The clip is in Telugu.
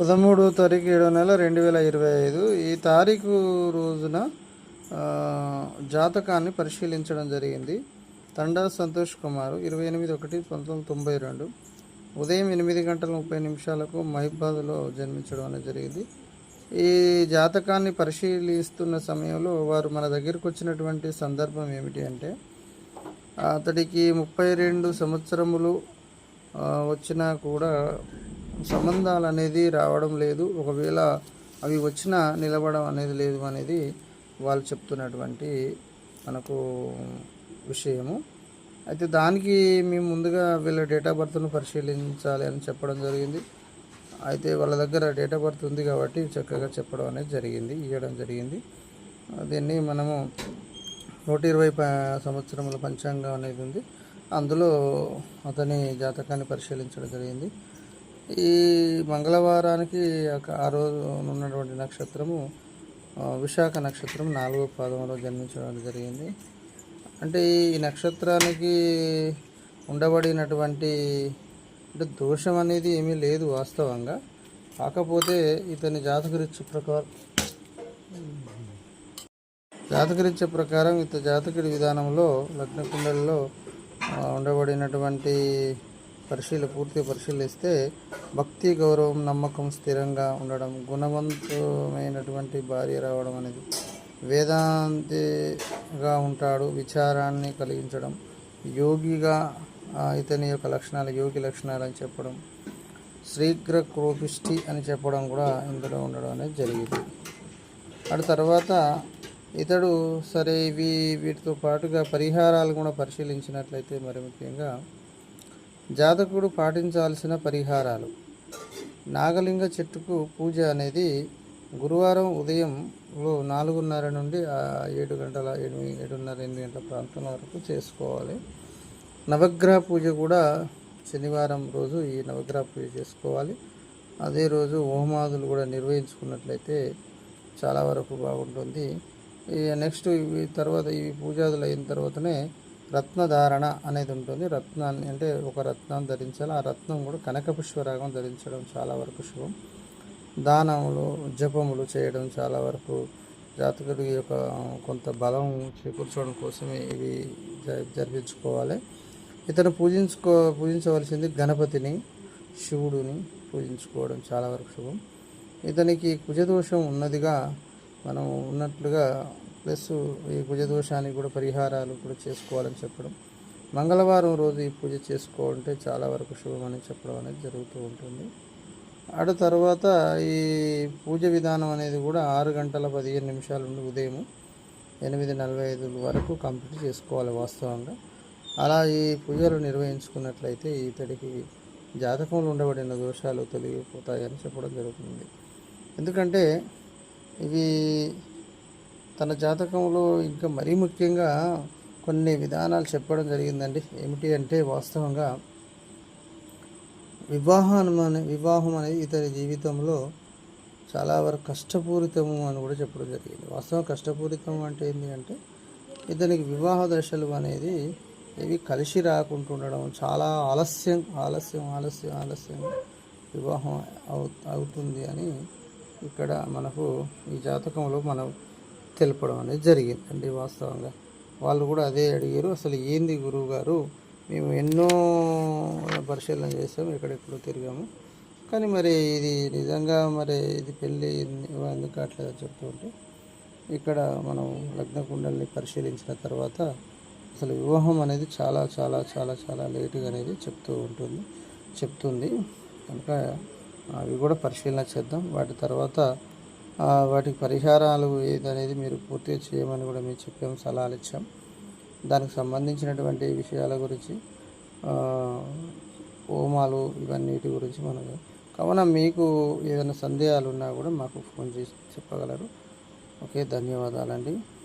పదమూడో తారీఖు ఏడో నెల రెండు వేల ఇరవై ఐదు. ఈ తారీఖు రోజున జాతకాన్ని పరిశీలించడం జరిగింది. తండా సంతోష్ కుమార్ ఇరవై ఎనిమిది ఒకటి పంతొమ్మిది తొంభై రెండు. ఉదయం ఎనిమిది గంటల ముప్పై నిమిషాలకు మహిబాద్లో జన్మించడం అనేది జరిగింది. ఈ జాతకాన్ని పరిశీలిస్తున్న సమయంలో వారు మన దగ్గరకు వచ్చినటువంటి సందర్భం ఏమిటి అంటే అతడికి ముప్పై రెండు సంవత్సరములు వచ్చినా కూడా సంబంధాలు అనేది రావడం లేదు. ఒకవేళ అవి వచ్చినా నిలబడడం అనేది లేదు అనేది వాళ్ళు చెప్తున్నటువంటి మనకు విషయము. అయితే దానికి మేము ముందుగా వీళ్ళ డేట్ ఆఫ్ బర్త్ను పరిశీలించాలి అని చెప్పడం జరిగింది. అయితే వాళ్ళ దగ్గర డేట్ ఆఫ్ బర్త్ ఉంది కాబట్టి చక్కగా చెప్పడం అనేది జరిగింది ఇవ్వడం జరిగింది. దీన్ని మనము నూట ఇరవై సంవత్సరముల పంచాంగం అనేది ఉంది. అందులో అతని జాతకాన్ని పరిశీలించడం జరిగింది. ఈ మంగళవారానికి ఒక ఆ రోజు ఉన్నటువంటి నక్షత్రము విశాఖ నక్షత్రం నాలుగో పాదంలో జన్మించడం జరిగింది. అంటే ఈ నక్షత్రానికి ఉండబడినటువంటి అంటే దోషం అనేది ఏమీ లేదు వాస్తవంగా. కాకపోతే ఇతని జాతకరీత్య ప్రకారం జాతకరీత్య ప్రకారం ఇత జాతకుడి విధానంలో లగ్న కుండలలో ఉండబడినటువంటి పరిశీలి పూర్తి పరిశీలిస్తే భక్తి గౌరవం నమ్మకం స్థిరంగా ఉండడం గుణవంతమైనటువంటి భార్య రావడం అనేది వేదాంతిగా ఉంటాడు విచారాన్ని కలిగించడం యోగిగా ఇతని యొక్క లక్షణాలు యోగి లక్షణాలు అని చెప్పడం శీఘ్ర క్రోపిష్టి అని చెప్పడం కూడా ఇందులో ఉండడం అనేది జరిగింది. అటు తర్వాత ఇతడు సరే ఇవి వీటితో పాటుగా పరిహారాలు కూడా పరిశీలించినట్లయితే మరి ముఖ్యంగా జాతకుడు పాటించాల్సిన పరిహారాలు. నాగలింగ చెట్టుకు పూజ అనేది గురువారం ఉదయంలో నాలుగున్నర నుండి ఏడు గంటల ఎనిమిది ఏడున్నర ఎనిమిది గంటల ప్రాంతం వరకు చేసుకోవాలి. నవగ్రహ పూజ కూడా శనివారం రోజు ఈ నవగ్రహ పూజ చేసుకోవాలి. అదే రోజు హోమాదులు కూడా నిర్వహించుకున్నట్లయితే చాలా వరకు బాగుంటుంది. ఈ నెక్స్ట్ ఇవి తర్వాత ఈ పూజాదులు అయిన తర్వాతనే రత్నధారణ అనేది ఉంటుంది. రత్నాన్ని అంటే ఒక రత్నాన్ని ధరించాలి. ఆ రత్నం కూడా కనకపుష్పరాగం ధరించడం చాలా వరకు శుభం. దానములు జపములు చేయడం చాలా వరకు జాతకుడి యొక్క కొంత బలం చేకూర్చడం కోసమే ఇవి జ- జరిపించుకోవాలి. ఇతను పూజించుకో పూజించవలసింది గణపతిని శివుడిని పూజించుకోవడం చాలా వరకు శుభం. ఇతనికి కుజదోషం ఉన్నదిగా మనం ఉన్నట్లుగా ప్లస్ ఈ కుజదోషానికి కూడా పరిహారాలు కూడా చేసుకోవాలని చెప్పడం. మంగళవారం రోజు ఈ పూజ చేసుకోవాలంటే చాలా వరకు శుభమని చెప్పడం అనేది జరుగుతూ ఉంటుంది. అటు తర్వాత ఈ పూజ విధానం అనేది కూడా ఆరు గంటల పదిహేను నిమిషాల నుండి ఉదయం ఎనిమిది నలభై ఐదు వరకు కంప్లీట్ చేసుకోవాలి వాస్తవంగా. అలా ఈ పూజలు నిర్వహించుకున్నట్లయితే ఇతడికి జాతకంలో ఉండబడిన దోషాలు తొలగిపోతాయని చెప్పడం జరుగుతుంది. ఎందుకంటే ఇవి తన జాతకంలో ఇంకా మరీ ముఖ్యంగా కొన్ని విధానాలు చెప్పడం జరిగిందండి. ఏమిటి అంటే వాస్తవంగా వివాహం అనే వివాహం అనేది ఇతని జీవితంలో చాలా వరకు కష్టపూరితము అని కూడా చెప్పడం జరిగింది. వాస్తవం కష్టపూరితం అంటే ఏంటి అంటే ఇతనికి వివాహ దశలు అనేది ఇవి కలిసి రాకుంటుండడం చాలా ఆలస్యం ఆలస్యం ఆలస్యం ఆలస్యం వివాహం అవు అవుతుంది అని ఇక్కడ మనకు ఈ జాతకంలో మనం తెలపడం అనేది జరిగిందండి వాస్తవంగా. వాళ్ళు కూడా అదే అడిగారు అసలు ఏంది గురువు గారు మేము ఎన్నో పరిశీలన చేసాము ఎక్కడెక్కడో తిరిగాము. కానీ మరి ఇది నిజంగా మరి ఇది పెళ్ళి ఎందుకు కావట్లేదు చెప్తూ ఉంటే ఇక్కడ మనం లగ్న కుండల్ని పరిశీలించిన తర్వాత అసలు వివాహం అనేది చాలా చాలా చాలా చాలా లేటుగా అనేది చెప్తూ ఉంటుంది చెప్తుంది. కనుక అవి కూడా పరిశీలన చేద్దాం. వాటి తర్వాత వాటికి పరిహారాలు ఏదనేది మీరు పూర్తిగా చేయమని కూడా మేము చెప్పాము సలహాలు ఇచ్చాం. దానికి సంబంధించినటువంటి విషయాల గురించి హోమాలు ఇవన్నిటి గురించి మనం కావున మీకు ఏదైనా సందేహాలు ఉన్నా కూడా మాకు ఫోన్ చేసి చెప్పగలరు. ఓకే ధన్యవాదాలండి.